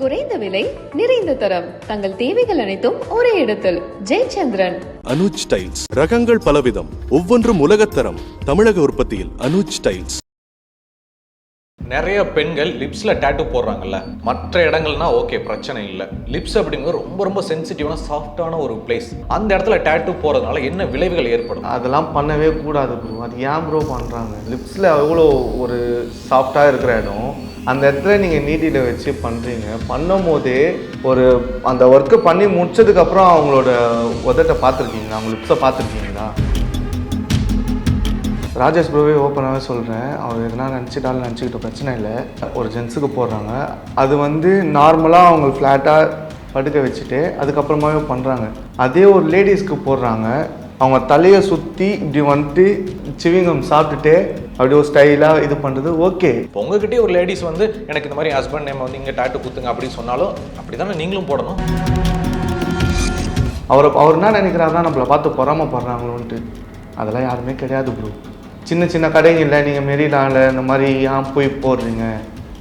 குறைந்த விலை நிறைந்த தரம். தங்கள் தேவைகள் அனைத்தும் ஒரே இடத்தில். ஜெயச்சந்திரன். அனுஜ் டைல்ஸ். ரகங்கள் பலவிதம். ஒவ்வொன்றும் உலகத்தரம். தமிழக உற்பத்தியில் அனுஜ் டைல்ஸ். நிறைய பெண்கள் லிப்ஸில் டேட்டு போடுறாங்கல்ல மற்ற இடங்கள்னா ஓகே பிரச்சனை இல்லை. லிப்ஸ் அப்படிங்கிறது ரொம்ப ரொம்ப சென்சிட்டிவான சாஃப்டான ஒரு பிளேஸ் அந்த இடத்துல டேட்டூ போகிறதுனால என்ன விளைவுகள் ஏற்படும்? அதெல்லாம் பண்ணவே கூடாது ப்ரோ அது ஏன் ப்ரோ பண்ணுறாங்க லிப்ஸில் அவ்வளோ ஒரு சாஃப்டாக இருக்கிற இடம். அந்த இடத்துல நீங்கள் நீட்டியில் வச்சு பண்ணுறீங்க பண்ணும் போதே ஒரு அந்த ஒர்க்கை பண்ணி முடிச்சதுக்கப்புறம் அவங்களோட உதட்டை பார்த்துருக்கீங்களா? அவங்க லிப்ஸை பார்த்துருக்கீங்களா? ராஜேஷ் ப்ரோவே ஓப்பனாகவே சொல்கிறேன் அவர் எதனா நினச்சிட்டாலும் நினச்சிக்கிட்ட பிரச்சனை இல்லை. ஒரு ஜென்ஸுக்கு போடுறாங்க. அது வந்து நார்மலாக அவங்க ஃப்ளாட்டாக படுக்க வச்சுட்டு அதுக்கப்புறமாவே பண்ணுறாங்க அதே ஒரு லேடிஸ்க்கு போடுறாங்க. அவங்க தலையை சுற்றி இப்படி வந்துட்டு சிவிங்கம் சாப்பிட்டுட்டு அப்படி ஒரு ஸ்டைலாக இது பண்ணுறது ஓகே இப்போ உங்ககிட்டயே ஒரு லேடிஸ் வந்து எனக்கு இந்த மாதிரி ஹஸ்பண்ட் நேம் வந்து இங்கே டேட்டூ குத்துங்க அப்படின்னு சொன்னாலும் அப்படி தானே நீங்களும் போடணும்? அவர் அவர் என்ன நினைக்கிறாருன்னா நம்மளை பார்த்து பொறாமப்படுறாங்களோன்ட்டு. அதெல்லாம் யாருமே கிடையாது ப்ரோ சின்ன சின்ன கடைங்களில் நீங்கள் மெரினால இந்த மாதிரி ஏன் போய் போடுறீங்க?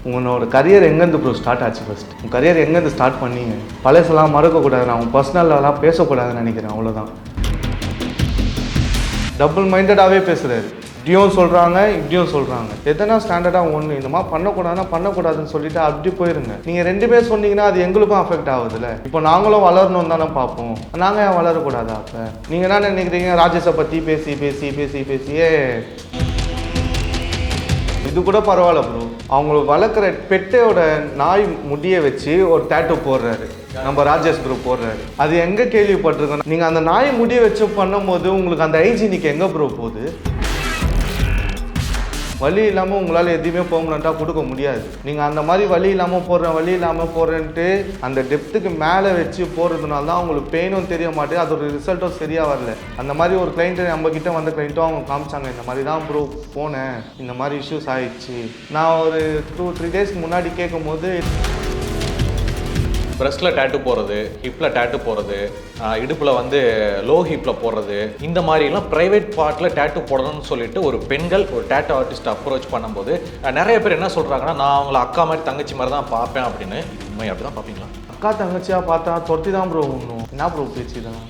உங்களோட கரியர் எங்கேருந்து ப்ரோ ஸ்டார்ட் ஆச்சு ஃபஸ்ட் உங்கள் கரியர் எங்கேருந்து ஸ்டார்ட் பண்ணீங்க? பழசெல்லாம் மறக்கக்கூடாது நான் உங்கள் பர்சனலெலாம் பேசக்கூடாதுன்னு நினைக்கிறேன். அவ்வளோதான் டபுள் மைண்டடாகவே பேசுகிறாரு இப்படியும் சொல்கிறாங்க இப்படியும் சொல்கிறாங்க எதனா ஸ்டாண்டர்டாக ஒன்று இந்த மாதிரி பண்ணக்கூடாதுன்னா பண்ணக்கூடாதுன்னு சொல்லிட்டு அப்படி போயிருங்க. நீங்கள் ரெண்டுமே சொன்னீங்கன்னா அது எங்களுக்கும் அஃபெக்ட் ஆகுதுல்ல. இப்போ நாங்களும் வளரணும் தானே பார்ப்போம். நாங்கள் ஏன் வளரக்கூடாதா அப்போ? நீங்கள் என்ன நினைக்கிறீங்க? ராஜேஷை பற்றி பேசி பேசி பேசி பேசியே இது கூட பரவாயில்ல ப்ரோ அவங்கள வளர்க்குற பெட்டையோட நாய் முடியை வச்சு ஒரு டேட்டூ போடுறாரு. நம்ம ராஜேஷ் ப்ரோ போடுறாரு. அது எங்கே கேள்விப்பட்டிருக்கோம்? நீங்கள் அந்த நாய் முடியை வச்சு பண்ணும்போது உங்களுக்கு அந்த ஹைஜீனிக் எங்கே ப்ரோ போகுது? வழி இல்லாமல் உங்களால் எதையுமே பெர்மனண்ட்டாக கொடுக்க முடியாது. நீங்கள் அந்த மாதிரி வழி இல்லாமல் போடுறேன் வழி இல்லாமல் போடுறேன்ட்டு அந்த டெப்த்துக்கு மேலே வச்சு போடுறதுனால தான் உங்களுக்கு பெயினும் தெரிய மாட்டேது அதோட ரிசல்ட்டும் சரியாக வரல. அந்த மாதிரி ஒரு கிளைண்ட்டு நம்ம வந்த கிளைண்ட்டும் அவங்க காமிச்சாங்க இந்த மாதிரி தான் ப்ரோ போனேன். இந்த மாதிரி இஷ்யூஸ் ஆயிடுச்சு. நான் ஒரு டூ த்ரீ டேஸ்க்கு முன்னாடி கேட்கும்போது பிரஸ்ட்டில் டேட்டூ போடுறது ஹிப்பில் டேட்டூ போடுறது இடுப்பில் வந்து லோ ஹிப்பில் போடுறது இந்த மாதிரிலாம் ப்ரைவேட் பார்ட்டில் டேட்டூ போடணும்னு சொல்லிட்டு ஒரு பெண்கள் ஒரு டேட்டூ ஆர்டிஸ்ட் அப்ரோச் பண்ணும்போது நிறைய பேர் என்ன சொல்கிறாங்கன்னா நான் அவங்கள அக்கா மாதிரி தங்கச்சி மாதிரி தான் பார்ப்பேன் அப்படின்னு. உண்மை அப்படி தான் பார்ப்பீங்களா? அக்கா தங்கச்சியாக பார்த்தா தொட்டி தான் ப்ரோ ஒன்றும் என்ன ப்ரோ பேச்சு இதெல்லாம்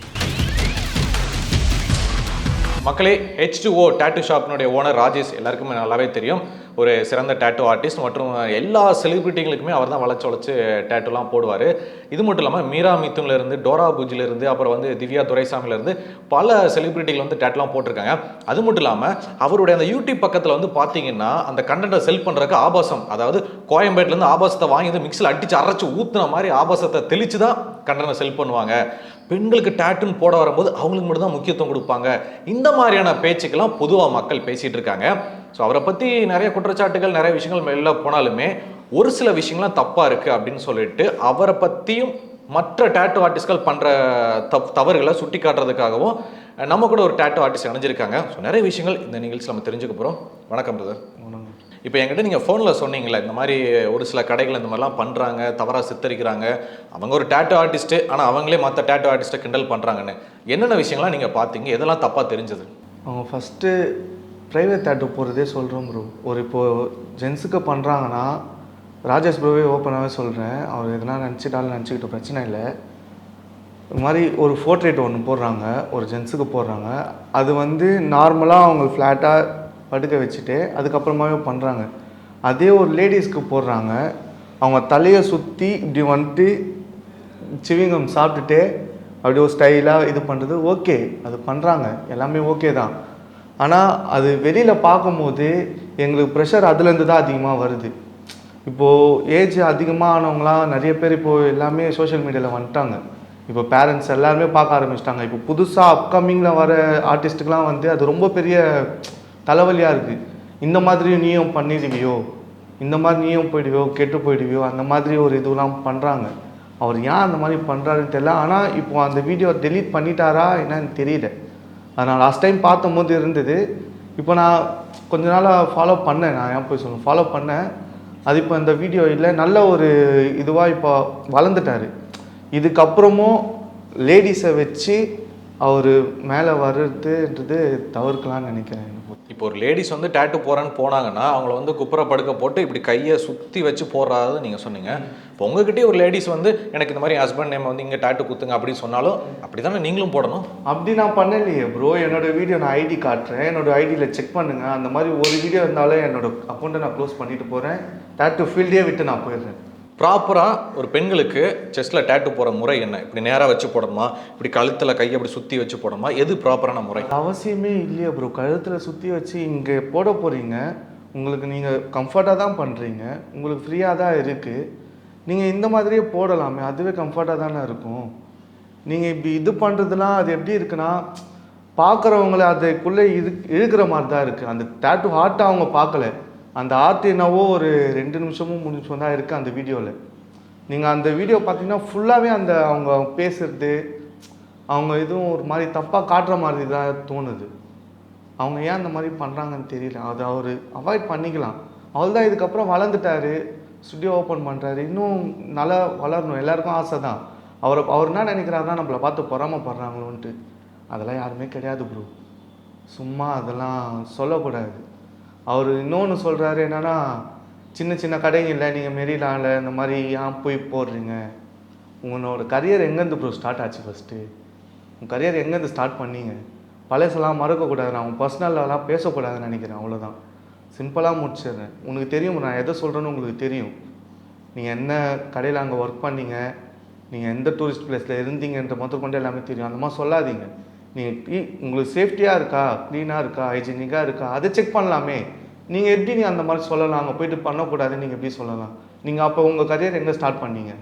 மக்களே ஹெச் டூ ஓ டேட்டூ ஷாப்பினுடைய ஓனர் ராஜேஷ் எல்லாருக்குமே நல்லாவே தெரியும். ஒரு சிறந்த டேட்டூ ஆர்டிஸ்ட் மற்றும் எல்லா செலிபிரிட்டிகளுக்குமே அவர் தான் வளைச்சு வளைச்சு டேட்டோலாம் போடுவார். இது மட்டும் இல்லாமல் மீரா மித்துன்லருந்து டோரா பூஜிலேருந்து அப்புறம் வந்து திவ்யா துரைசாமிலேருந்து பல செலிபிரிட்டிகள் வந்து டேட்டோலாம் போட்டிருக்காங்க. அது மட்டும் இல்லாமல் அவருடைய அந்த யூடியூப் பக்கத்தில் வந்து பார்த்தீங்கன்னா அந்த கண்டென்ட்டை செல் பண்ணுறதுக்கு ஆபாசம் அதாவது கோயம்பேட்டிலேருந்து ஆபாசத்தை வாங்கி வந்து மிக்சியில் அடித்து அரைச்சி ஊற்றுன மாதிரி ஆபாசத்தை தெளித்து தான் கண்டனை செல் பண்ணுவாங்க. பெண்களுக்கு டேட்டுன்னு போட வரும்போது அவங்களுக்கு மட்டும் தான் முக்கியத்துவம் கொடுப்பாங்க. இந்த மாதிரியான பேச்சுக்கெல்லாம் பொதுவாக மக்கள் பேசிகிட்டு இருக்காங்க. ஸோ அவரை பற்றி நிறைய குற்றச்சாட்டுகள் நிறைய விஷயங்கள் வெளில போனாலுமே ஒரு சில விஷயங்கள்லாம் தப்பாக இருக்குது அப்படின்னு சொல்லிட்டு அவரை பற்றியும் மற்ற டேட்டு ஆர்டிஸ்ட்கள் பண்ணுற தப் தவறுகளை சுட்டி காட்டுறதுக்காகவும் நம்ம கூட ஒரு டேட்டு ஆர்டிஸ்ட் இணைஞ்சிருக்காங்க. ஸோ நிறைய விஷயங்கள் இந்த நிகழ்ச்சி நம்ம தெரிஞ்சுக்க போகிறோம் வணக்கம் பிரதர் இப்போ என்கிட்ட நீங்கள் ஃபோனில் சொன்னீங்களே இந்த மாதிரி ஒரு சில கடைகள் இந்த மாதிரிலாம் பண்ணுறாங்க தவறாக சித்தரிக்கிறாங்க. அவங்க ஒரு டேட்டோ ஆர்டிஸ்ட்டு ஆனால் அவங்களே மற்ற டேட்டோ ஆர்டிஸ்ட்டை கிண்டல் பண்ணுறாங்கன்னு என்னென்ன விஷயங்கள்லாம் நீங்கள் பார்த்தீங்க? எதெல்லாம் தப்பாக தெரிஞ்சது? அவங்க ஃபஸ்ட்டு ப்ரைவேட் தேட்டர் போகிறதே சொல்கிறோம் ப்ரோ ஒரு இப்போது ஜென்ஸுக்கு பண்ணுறாங்கன்னா ராஜேஷ் ப்ரோவே ஓப்பனாகவே சொல்கிறேன் அவர் எதனா நினச்சிட்டாலும் நினச்சிக்கிட்ட பிரச்சனை இல்லை. இது மாதிரி ஒரு ஃபோர்ட்ரேட் ஒன்று போடுறாங்க ஒரு ஜென்ஸுக்கு போடுறாங்க. அது வந்து நார்மலாக அவங்க ஃப்ளாட்டாக படுக்க வச்சுட்டு அதுக்கப்புறமாவே பண்ணுறாங்க அதே ஒரு லேடிஸ்க்கு போடுறாங்க. அவங்க தலையை சுற்றி இப்படி வந்துட்டு சிவிங்கம் சாப்பிட்டுட்டு அப்படி ஒரு ஸ்டைலாக இது பண்ணுறது ஓகே அது பண்ணுறாங்க எல்லாமே ஓகே தான். ஆனால் அது வெளியில் பார்க்கும்போது எங்களுக்கு ப்ரெஷர் அதுலேருந்து தான் அதிகமாக வருது. இப்போது ஏஜ் அதிகமாக ஆனவங்களாம் நிறைய பேர் இப்போது எல்லாமே சோஷியல் மீடியாவில் வந்துட்டாங்க. இப்போ பேரண்ட்ஸ் எல்லாருமே பார்க்க ஆரம்பிச்சிட்டாங்க. இப்போ புதுசாக அப்கமிங்கில் வர ஆர்டிஸ்ட்டுக்கெலாம் வந்து அது ரொம்ப பெரிய தலைவலியாக இருக்குது இந்த மாதிரி நீயும் பண்ணிடுவியோ? இந்த மாதிரி நீயும் போயிடுவியோ? கெட்டு போயிடுவியோ? அந்த மாதிரி ஒரு இதுவெலாம் பண்ணுறாங்க அவர் ஏன் அந்த மாதிரி பண்ணுறாருன்னு தெரியல. ஆனால் இப்போது அந்த வீடியோ டெலீட் பண்ணிட்டாரா என்னன்னு தெரியல. அது நான் லாஸ்ட் டைம் பார்த்தம்போது இருந்தது. இப்போ நான் கொஞ்ச நாளாக ஃபாலோ பண்ணேன். நான் ஏன் போய் சொல்லணும்? ஃபாலோ பண்ணேன். அது இப்போ இந்த வீடியோ இல்லை. நல்ல ஒரு இதுவாக இப்போ வளர்ந்துட்டாரு. இதுக்கப்புறமும் லேடிஸை வச்சு அவர் மேலே வர்றதுன்றது தவிர்க்கலாம்னு நினைக்கிறேன். இப்போ ஒரு லேடிஸ் வந்து டேட்டு போகிறேன்னு போனாங்கன்னா அவங்கள வந்து குப்புற படுக்க போட்டு இப்படி கையை சுற்றி வச்சு போடுறாது நீங்கள் சொன்னீங்க. இப்போ உங்ககிட்டயே ஒரு லேடிஸ் வந்து எனக்கு இந்த மாதிரி ஹஸ்பண்ட் நேம் வந்து இங்கே டேட்டு குத்துங்க அப்படின்னு சொன்னாலும் அப்படி தானே நீங்களும் போடணும்? அப்படி நான் பண்ணலையே ப்ரோ என்னோட வீடியோ நான் ஐடி காட்டுறேன். என்னோட ஐடியில் செக் பண்ணுங்கள் அந்த மாதிரி ஒரு வீடியோ இருந்தாலும் என்னோட அக்கௌண்ட்டை நான் க்ளோஸ் பண்ணிட்டு போகிறேன் டேட்டு ஃபீல்டே விட்டு நான் போயிடுறேன். ப்ராப்பராக ஒரு பெண்களுக்கு செஸ்ட்டில் டேட்டு போகிற முறை என்ன? இப்படி நேராக வச்சு போடணுமா? இப்படி கழுத்தில் கையை அப்படி சுற்றி வச்சு போடணுமா? எது ப்ராப்பரான முறை? அவசியமே இல்லையே ப்ரோ கழுத்தில் சுற்றி வச்சு இங்கே போட போகிறீங்க உங்களுக்கு நீங்கள் கம்ஃபர்ட்டாக தான் பண்ணுறீங்க உங்களுக்கு ஃப்ரீயாக தான் இருக்குது நீங்கள் இந்த மாதிரியே போடலாமே. அதுவே கம்ஃபர்ட்டாக தானே இருக்கும். நீங்கள் இப்படி இது பண்ணுறதுலாம் அது எப்படி இருக்குன்னா பார்க்குறவங்கள அதுக்குள்ளே இது இழுக்கிற மாதிரி தான் இருக்குது அந்த டேட்டு ஹார்ட்டாக அவங்க பார்க்கல அந்த ஆர்ட் என்னவோ ஒரு ரெண்டு நிமிஷமும் மூணு நிமிஷம் தான் இருக்குது அந்த வீடியோவில் நீங்கள் அந்த வீடியோ பார்த்தீங்கன்னா ஃபுல்லாகவே அந்த அவங்க பேசுறது அவங்க எதுவும் ஒரு மாதிரி தப்பாக காட்டுற மாதிரி தான் தோணுது. அவங்க ஏன் அந்த மாதிரி பண்ணுறாங்கன்னு தெரியல. அது அவர் அவாய்ட் பண்ணிக்கலாம். அவள் தான் இதுக்கப்புறம் வளர்ந்துட்டாரு. ஸ்டுடியோ ஓப்பன் பண்ணுறாரு இன்னும் நல்லா வளரணும். எல்லாருக்கும் ஆசை தான் அவர் அவர் என்ன நினைக்கிறாருன்னா நம்மளை பார்த்து பொறாமப்படுறாங்களோன்ட்டு. அதெல்லாம் யாருமே கிடையாது ப்ரோ சும்மா அதெல்லாம் சொல்லக்கூடாது. அவர் இன்னொன்று சொல்கிறாரு என்னன்னா சின்ன சின்ன கடைங்களில் நீங்கள் மெரிலாவில் இந்த மாதிரி ஏன் போய் போடுறீங்க? உங்களோட கரியர் எங்கேருந்து ப்ரோ ஸ்டார்ட் ஆச்சு ஃபஸ்ட்டு உங்கள் கரியர் எங்கேருந்து ஸ்டார்ட் பண்ணீங்க? பழசெல்லாம் மறக்கக்கூடாது நான் உன் பர்சனலெலாம் பேசக்கூடாதுன்னு நினைக்கிறேன் அவ்வளோதான் சிம்பிளாக முடிச்சிடுறேன். உனக்கு தெரியும் நான் எதை சொல்கிறேன்னு உங்களுக்கு தெரியும். நீங்கள் என்ன கடையில் அங்கே ஒர்க் பண்ணீங்க? நீங்கள் எந்த டூரிஸ்ட் பிளேஸில் இருந்தீங்கன்ற முதற்கொண்டு எல்லாமே தெரியும். அந்த மாதிரி சொல்லாதீங்க. நீங்கள் உங்களுக்கு சேஃப்டியாக இருக்கா? க்ளீனாக இருக்கா? ஹைஜீனிக்காக இருக்கா? அதை செக் பண்ணலாமே. நீங்கள் எப்படி நீ அந்த மாதிரி சொல்லலாம்? அங்கே போயிட்டு பண்ணக்கூடாதுன்னு நீங்கள் எப்படி சொல்லலாம்? நீங்கள் அப்போ உங்கள் கரியர் எங்கே ஸ்டார்ட் பண்ணீங்க?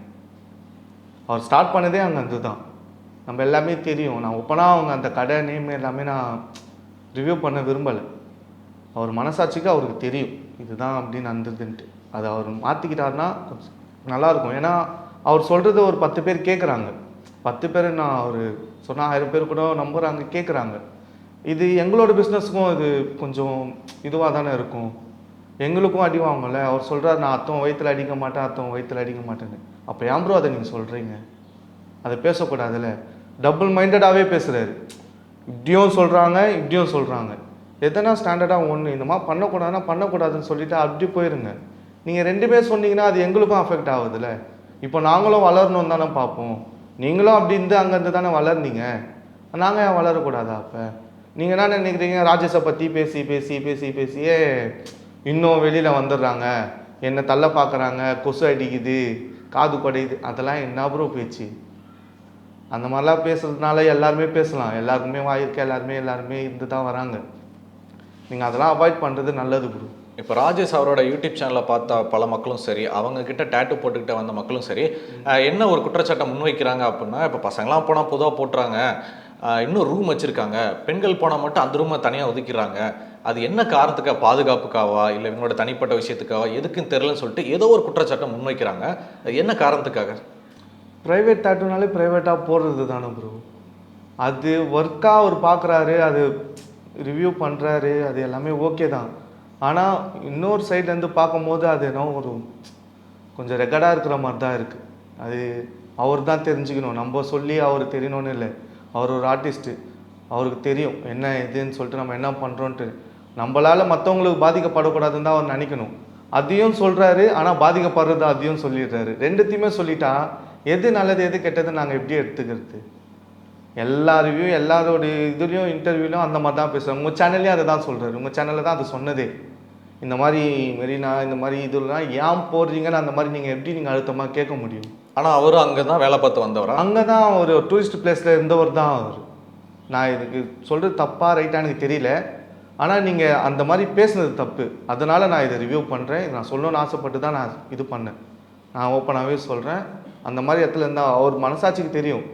அவர் ஸ்டார்ட் பண்ணதே அங்கே அதுதான் நம்ம எல்லாமே தெரியும். நான் ஒப்பனாக அவங்க அந்த கடை நேம் எல்லாமே நான் ரிவ்யூ பண்ண விரும்பலை. அவர் மனசாட்சிக்கு அவருக்கு தெரியும். இதுதான் அப்படின்னு நடந்ததுன்ட்டு. அதை அவர் மாற்றிக்கிட்டாருன்னா கொஞ்சம் நல்லாயிருக்கும். ஏன்னா அவர் சொல்கிறது ஒரு பத்து பேர் கேட்குறாங்க பத்து பேர் நான் அவர் சொன்னால் ஆயிரம் பேர் கூட நம்புகிறாங்க கேட்குறாங்க இது எங்களோட பிஸ்னஸுக்கும் இது கொஞ்சம் இதுவாக தானே இருக்கும். எங்களுக்கும் அடி வாங்கல அவர் சொல்கிறார் நான் அத்தம் வயிற்றுல அடிக்க மாட்டேன் அத்தம் வயிற்றுல அடிக்க மாட்டேன்னு. அப்போ ஏன் ப்ரோ அதை நீங்கள் சொல்கிறீங்க அதை பேசக்கூடாதுல்ல. டபுள் மைண்டடாகவே பேசுகிறாரு இப்படியும் சொல்கிறாங்க இப்படியும் சொல்கிறாங்க எதனா ஸ்டாண்டர்டாக ஒன்று இந்த மாதிரி பண்ணக்கூடாதுன்னா பண்ணக்கூடாதுன்னு சொல்லிட்டு அப்படி போயிருங்க. நீங்கள் ரெண்டுமே சொன்னீங்கன்னா அது எங்களுக்கும் அஃபெக்ட் ஆகுதுல்ல. இப்போ நாங்களும் வளரணும் தானே பார்ப்போம். நீங்களும் அப்படி இருந்து அங்கேருந்து தானே வளர்ந்தீங்க. நாங்கள் ஏன் வளரக்கூடாதா அப்போ? நீங்கள் என்ன நினைக்கிறீங்க? ராஜேஷை பற்றி பேசி பேசி பேசி பேசியே இன்னும் வெளியில் வந்துடுறாங்க. என்னை தள்ள பார்க்குறாங்க. கொசு அடிக்குது. காது குடையுது. அதெல்லாம் என்ன ப்ரோ பேச்சு? அந்த மாதிரிலாம் பேசுறதுனால எல்லாருமே பேசலாம். எல்லாருக்குமே வாயிருக்க எல்லாருமே எல்லாருமே இருந்து தான் வராங்க. நீங்கள் அதெல்லாம் அவாய்ட் பண்ணுறது நல்லது ப்ரோ இப்போ ராஜேஷ் அவரோட யூடியூப் சேனலில் பார்த்த பல மக்களும் சரி அவங்கக்கிட்ட டேட்டு போட்டுக்கிட்ட வந்த மக்களும் சரி என்ன ஒரு குற்றச்சாட்டை முன்வைக்கிறாங்க அப்படின்னா இப்போ பசங்களாம் போனால் பொதுவாக போட்டுறாங்க. இன்னும் ரூம் வச்சுருக்காங்க. பெண்கள் போனால் மட்டும் அந்த ரூமை தனியாக ஒதுக்கிறாங்க அது என்ன காரணத்துக்காக பாதுகாப்புக்காவா? இல்லை இவங்களோட தனிப்பட்ட விஷயத்துக்காவா? எதுக்குன்னு தெரிலன்னு சொல்லிட்டு ஏதோ ஒரு குற்றச்சாட்டை முன்வைக்கிறாங்க. அது என்ன காரணத்துக்காக? ப்ரைவேட் டேட்டுனாலே ப்ரைவேட்டாக போடுறது தானே ப்ரோ அது ஒர்க்காக அவர் பார்க்குறாரு அது ரிவ்யூ பண்ணுறாரு அது எல்லாமே ஓகே தான். ஆனால் இன்னொரு சைட்லேருந்து பார்க்கும்போது அது என்ன ஒரு கொஞ்சம் ரெக்கார்டாக இருக்கிற மாதிரி தான் இருக்குது அது அவர் தான் தெரிஞ்சுக்கணும். நம்ம சொல்லி அவர் தெரியணும்னு இல்லை. அவர் ஒரு ஆர்டிஸ்ட்டு அவருக்கு தெரியும் என்ன இதுன்னு சொல்லிட்டு நம்ம என்ன பண்ணுறோன்ட்டு நம்மளால் மற்றவங்களுக்கு பாதிக்கப்படக்கூடாதுன்னு தான் அவர் நினைக்கணும். அதையும் சொல்கிறாரு ஆனால் பாதிக்கப்படுறது அதையும் சொல்லிடுறாரு. ரெண்டுத்தையுமே சொல்லிட்டா எது நல்லது எது கெட்டது நாங்கள் எப்படி எடுத்துக்கிறது? எல்லா ரிவ்யூ எல்லாரோட இதுலேயும் இன்டர்வியூலையும் அந்த மாதிரி தான் பேசுகிறாங்க உங்கள் சேனல்லையும் அதை தான் சொல்கிறாரு உங்கள் சேனலில் தான் அது சொன்னதே. இந்த மாதிரி மெரினா இந்த மாதிரி இதெல்லாம் ஏன் போடுறீங்கன்னு அந்த மாதிரி நீங்கள் எப்படி நீங்கள் அழுத்தமாக கேட்க முடியும்? ஆனால் அவரும் அங்கே தான் வேலை பார்த்து வந்தவரா? அங்கே தான் ஒரு டூரிஸ்ட் பிளேஸில் இருந்தவர் தான் அவர். நான் இதுக்கு சொல்கிறது தப்பாக ரைட்டாக எனக்கு தெரியல. ஆனால் நீங்கள் அந்த மாதிரி பேசுனது தப்பு. அதனால் நான் இதை ரிவ்யூ பண்ணுறேன் நான் சொல்லணும்னு ஆசைப்பட்டு தான் நான் இது பண்ணேன். நான் ஓப்பனாகவே சொல்கிறேன் அந்த மாதிரி இடத்துல இருந்தால் அவர் மனசாட்சிக்கு தெரியும்.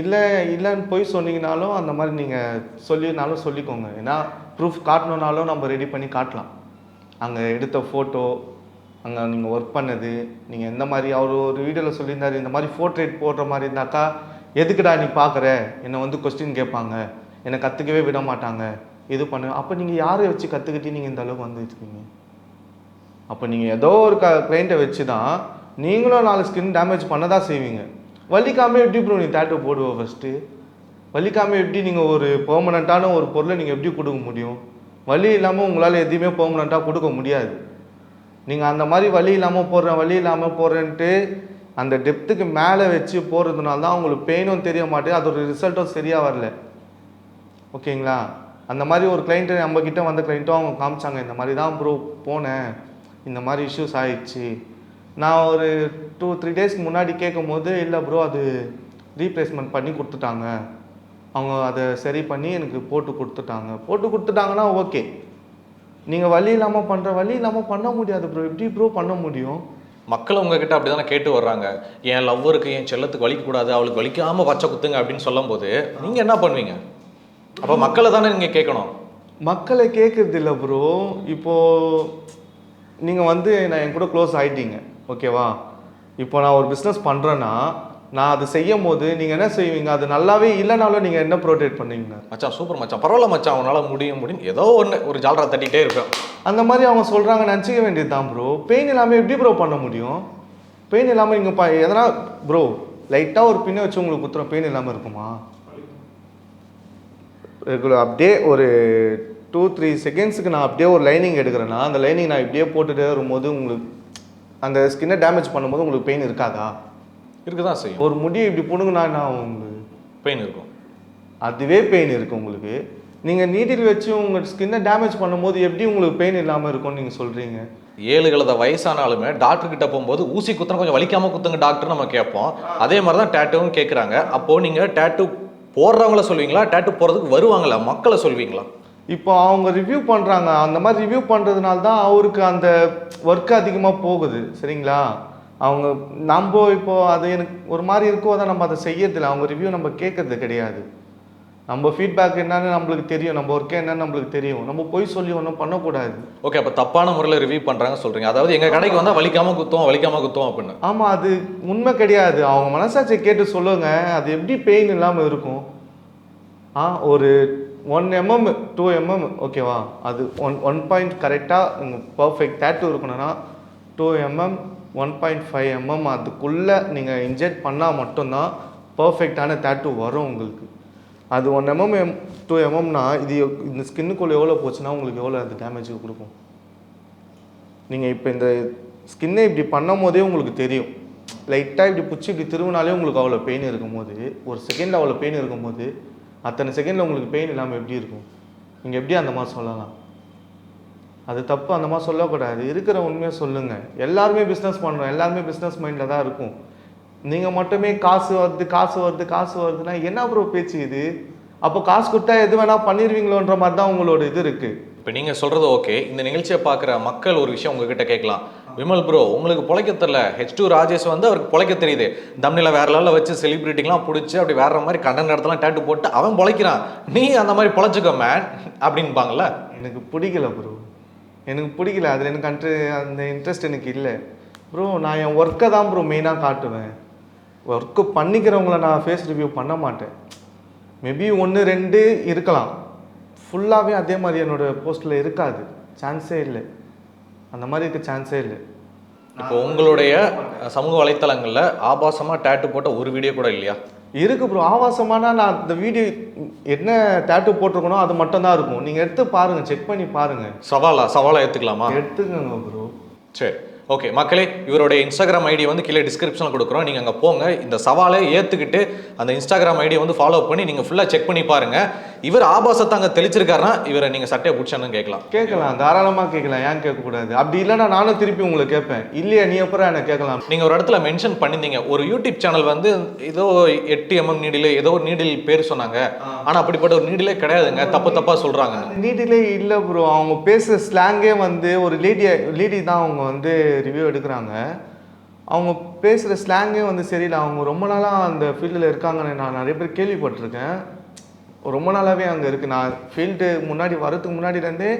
இல்லை இல்லைன்னு போய் சொன்னீங்கனாலும் அந்த மாதிரி நீங்கள் சொல்லினாலும் சொல்லிக்கோங்க. ஏன்னா ப்ரூஃப் காட்டணுன்னாலும் நம்ம ரெடி பண்ணி காட்டலாம். அங்கே எடுத்த ஃபோட்டோ அங்கே நீங்கள் ஒர்க் பண்ணது நீங்கள் எந்த மாதிரி அவர் ஒரு வீடியோவில் சொல்லியிருந்தாரு இந்த மாதிரி ஃபோர்ட்ரேட் போடுற மாதிரி இருந்தாக்கா எதுக்குடா நீ பார்க்குற? என்னை வந்து கொஸ்டின் கேட்பாங்க. என்னை கற்றுக்கவே விட மாட்டாங்க. இது பண்ணு. அப்போ நீங்கள் யாரை வச்சு கற்றுக்கிட்டு நீங்கள் இந்த அளவுக்கு வந்துருக்கீங்க அப்போ நீங்கள் ஏதோ ஒரு க கிளைண்ட்டை வச்சு தான் நீங்களும் நாலு ஸ்கின் டேமேஜ் பண்ண தான் செய்வீங்க. வலிக்காமல் எப்படி ப்ரோ நீ தேட்டர் போடுவோம் ஃபஸ்ட்டு வலிக்காமல் எப்படி நீங்கள் ஒரு பெர்மனண்ட்டான ஒரு பொருளை நீங்கள் எப்படி கொடுக்க முடியும்? வலி இல்லாமல் உங்களால் எதையுமே பெர்மனண்ட்டாக கொடுக்க முடியாது. நீங்கள் அந்த மாதிரி வலி இல்லாமல் போடுறேன் வலி இல்லாமல் போடுறேன்ட்டு அந்த டெப்த்துக்கு மேலே வச்சு போடுறதுனால தான் உங்களுக்கு பெயினும் தெரிய மாட்டேங்குது அதோட ரிசல்ட்டும் சரியாக வரல. ஓகேங்களா? அந்த மாதிரி ஒரு கிளைண்ட்டு நம்ம வந்த கிளைண்ட்டும் அவங்க காமிச்சாங்க இந்த மாதிரி தான் ப்ரோ போனேன். இந்த மாதிரி இஷ்யூஸ் ஆயிடுச்சு. நான் ஒரு டூ த்ரீ டேஸ்க்கு முன்னாடி கேட்கும் போது இல்லை ப்ரோ அது ரீப்ளேஸ்மெண்ட் பண்ணி கொடுத்துட்டாங்க. அவங்க அதை சரி பண்ணி எனக்கு போட்டு கொடுத்துட்டாங்க. போட்டு கொடுத்துட்டாங்கன்னா ஓகே. நீங்கள் வலி இல்லாமல் பண்ணுற வலி இல்லாமல் பண்ண முடியாது ப்ரோ எப்படி ப்ரோ பண்ண முடியும்? மக்கள் உங்ககிட்ட அப்படி தானே கேட்டு வர்றாங்க. என் லவ்வருக்கு என் செல்லத்துக்கு வலிக்கக்கூடாது அவளுக்கு வலிக்காம பச்சை குத்துங்க அப்படின்னு சொல்லும்போது நீங்க என்ன பண்ணுவீங்க? அப்ப மக்களை தானே நீங்க கேட்கணும். மக்களை கேட்குறது இல்லை ப்ரோ இப்போது நீங்கள் வந்து நான் என் கூட க்ளோஸ் ஆயிட்டீங்க. ஓகேவா? இப்போ நான் ஒரு பிஸ்னஸ் பண்ணுறேன்னா நான் அது செய்யும் போது நீங்கள் என்ன செய்வீங்க? அது நல்லாவே இல்லைனாலும் நீங்கள் என்ன ப்ரொடெக்ட் பண்ணுவீங்க? மச்சான் சூப்பர் மச்சான். பரவாயில்ல மச்சான். அவனால முடியும் முடியும். ஏதோ ஒன்று ஒரு ஜாலரா தட்டிட்டே இருப்பேன். அந்த மாதிரி அவங்க சொல்கிறாங்க நினச்சிக்க வேண்டியது தான் ப்ரோ பெயின் இல்லாமல் எப்படி ப்ரோ பண்ண முடியும்? பெயின் இல்லாமல் நீங்கள் ப எதனா ப்ரோ லைட்டாக ஒரு பின்ன வச்சு உங்களுக்கு குத்துறோம் பெயின் இல்லாமல் இருக்குமா? ரெகுலர் அப்படியே ஒரு டூ த்ரீ செகண்ட்ஸுக்கு நான் அப்படியே ஒரு லைனிங் எடுக்கிறேன்னா அந்த லைனிங் நான் இப்படியே போட்டுட்டே வரும்போது உங்களுக்கு அந்த ஸ்கின்னை டேமேஜ் பண்ணும்போது உங்களுக்கு பெயின் இருக்காதா? இருக்குதான் செய்யும். ஒரு முடியை இப்படி என்ன ஆகும்? உங்களுக்கு பெயின் இருக்கும். அதுவே பெயின் இருக்குது உங்களுக்கு. நீங்கள் நீட்டில் வச்சு உங்கள் ஸ்கின்னை டேமேஜ் பண்ணும்போது எப்படி உங்களுக்கு பெயின் இல்லாமல் இருக்கும்னு நீங்கள் சொல்கிறீங்க ஏழு கழுத வயசானாலுமே டாக்டர் கிட்ட போகும்போது ஊசி குத்துனா கொஞ்சம் வலிக்காம குத்துங்க டாக்டர் நம்ம கேட்போம். அதே மாதிரி தான் டேட்டுவும் கேட்குறாங்க அப்போ நீங்க டேட்டு போடுறவங்கள சொல்வீங்களா? டேட்டு போறதுக்கு வருவாங்களா மக்களை சொல்வீங்களா? இப்போ அவங்க ரிவ்யூ பண்ணுறாங்க அந்த மாதிரி ரிவ்யூ பண்ணுறதுனால தான் அவருக்கு அந்த ஒர்க் அதிகமாக போகுது. சரிங்களா? அவங்க நம்ம இப்போ அது எனக்கு ஒரு மாதிரி இருக்கோ தான் நம்ம அதை செய்யறதில்ல. அவங்க ரிவ்யூ நம்ம கேட்கறது கிடையாது. நம்ம ஃபீட்பேக் என்னன்னு நம்மளுக்கு தெரியும். நம்ம ஒர்க்கே என்னன்னு நம்மளுக்கு தெரியும். நம்ம போய் சொல்லி ஒன்றும் பண்ணக்கூடாது. ஓகே அப்போ தப்பான முறையில் ரிவ்யூ பண்றாங்க சொல்றீங்க. அதாவது எங்க கடைக்கு வந்தா வலிக்காம குத்துவோம் வலிக்காம குத்துவோம் அப்படின்னு. ஆமாம் அது உண்மை கிடையாது. அவங்க மனசாட்சியை கேட்டு சொல்லுங்க. அது எப்படி பெயின் இல்லாமல் இருக்கும்? ஆ ஒரு ஒன் எம்எம் டூ எம்எம் ஓகேவா அது ஒன் ஒன் பாயிண்ட் கரெக்டாக உங்கள் பர்ஃபெக்ட் டேட்டு இருக்கணும்னா two MM one point five MM அதுக்குள்ளே நீங்கள் இன்ஜெக்ட் பண்ணால் மட்டும்தான் பர்ஃபெக்டான டேட்டு வரும் உங்களுக்கு. அது ஒன் எம்எம் எம் டூ எம்எம்னா இது இந்த ஸ்கின்னுக்குள்ளே எவ்வளோ போச்சுன்னா உங்களுக்கு எவ்வளோ அது டேமேஜ் கொடுக்கும். நீங்கள் இப்போ இந்த ஸ்கின்னை இப்படி பண்ணும் போதே உங்களுக்கு தெரியும். லைட்டாக இப்படி பிடிச்சி இப்படி திரும்பினாலே உங்களுக்கு அவ்வளோ பெயின் இருக்கும்போது ஒரு செகண்டில் அவ்வளோ பெயின் இருக்கும்போது அத்தனை செகண்டில் உங்களுக்கு பெயின் இல்லாமல் எப்படி இருக்கும்? நீங்கள் எப்படி அந்த மாதிரி சொல்லலாம்? அது தப்பு அந்த மாதிரி சொல்லக்கூடாது. இருக்கிற உண்மையாக சொல்லுங்கள் எல்லாருமே பிஸ்னஸ் பண்ணுறோம் எல்லாருமே பிஸ்னஸ் மைண்டில் தான் இருக்கும். நீங்கள் மட்டுமே காசு வருது காசு வருது காசு வருதுன்னா என்ன ப்ரோ பேச்சு இது? அப்போ காசு கொடுத்தா எது வேணால் பண்ணிடுவீங்களோன்ற மாதிரி தான் உங்களோட இது இருக்குது இப்போ நீங்கள் சொல்கிறது ஓகே இந்த நிகழ்ச்சியை பார்க்குற மக்கள் ஒரு விஷயம் உங்ககிட்ட கேட்கலாம். விமல் ப்ரோ உங்களுக்கு பொழைக்க தெரியல. ஹெச் டூ ராஜேஷ் வந்து அவருக்கு பொழைக்க தெரியுது. தம்னில வேற லெவலில் வச்சு செலிபிரிட்டிங்களாம் பிடிச்சி அப்படி வேற மாதிரி கண்டன் இடத்துலாம் டேட்டு போட்டு அவன் பொழைக்கிறான். நீ அந்த மாதிரி பொழைச்சிக்கோ மேன் அப்படின்பாங்கல்ல? எனக்கு பிடிக்கல ப்ரோ எனக்கு பிடிக்கல. அதில் எனக்கு அன்று அந்த இன்ட்ரெஸ்ட் எனக்கு இல்லை. ப்ரோ நான் என் ஒர்க்கை தான் ப்ரோ மெயினாக காட்டுவேன். ஒர்க்கு பண்ணிக்கிறவங்கள நான் ஃபேஸ் ரிவ்யூ பண்ண மாட்டேன். மேபி ஒன்று ரெண்டு இருக்கலாம். ஃபுல்லாகவே அதே மாதிரி என்னோட போஸ்ட்டில் இருக்காது. சான்ஸே இல்லை. அந்த மாதிரி இருக்க சான்ஸே இல்லை. இப்போ உங்களுடைய சமூக வலைத்தளங்கள்ல ஆபாசமா டேட்டு போட்ட ஒரு வீடியோ கூட இல்லையா? இருக்கு ப்ரோ ஆபாசமான நான் இந்த வீடியோ என்ன டேட்டு போட்டிருக்கனோ அது மட்டும் தான் இருக்கும். நீங்கள் எடுத்து பாருங்கள் செக் பண்ணி பாருங்கள் சவாலா? சவாலா ஏத்துக்கலாமா எடுத்துக்கோங்க ப்ரோ சரி. ஓகே மக்களே இவருடைய இன்ஸ்டாகிராம் ஐடி வந்து கீழே டிஸ்கிரிப்ஷனில் கொடுக்குறோம். நீங்கள் அங்கே போங்க. இந்த சவாலை ஏற்றுக்கிட்டு அந்த இன்ஸ்டாகிராம் ஐடியை வந்து ஃபாலோ பண்ணி நீங்கள் ஃபுல்லாக செக் பண்ணி பாருங்க. இவர் ஆபாசத்தை அங்கே தெளிச்சிருக்காருன்னா இவரை நீங்கள் சட்டையை பிடிச்சான்னு கேட்கலாம். கேட்கலாம் தாராளமாக கேட்கலாம். ஏன் கேட்கக்கூடாது? அப்படி இல்லைன்னா நானும் திருப்பி உங்களை கேட்பேன். இல்லையா நீ அப்புறம் என்ன கேட்கலாம். நீங்கள் ஒரு இடத்துல மென்ஷன் பண்ணியிருந்தீங்க. ஒரு யூடியூப் சேனல் வந்து ஏதோ எட்டு எம்எம் நீடில் ஏதோ ஒரு நீடில் பேர் சொன்னாங்க. ஆனால் அப்படிப்பட்ட ஒரு நீடிலே கிடையாதுங்க. தப்பு தப்பாக சொல்கிறாங்க நீட்டிலே இல்லை ப்ரோ அவங்க பேசுகிற ஸ்லாங்கே வந்து ஒரு லேடி லேடி தான் அவங்க வந்து ரிவ்யூ எடுக்கிறாங்க. அவங்க பேசுகிற ஸ்லாங்கே வந்து சரியில்லை. அவங்க ரொம்ப நாளாக அந்த ஃபீல்டில் இருக்காங்கன்னு நான் நிறைய பேர் கேள்விப்பட்டிருக்கேன். ரொம்ப நாளாகவே அங்கே இருக்குது நான் ஃபீல்டு முன்னாடி வரதுக்கு முன்னாடிலேருந்தே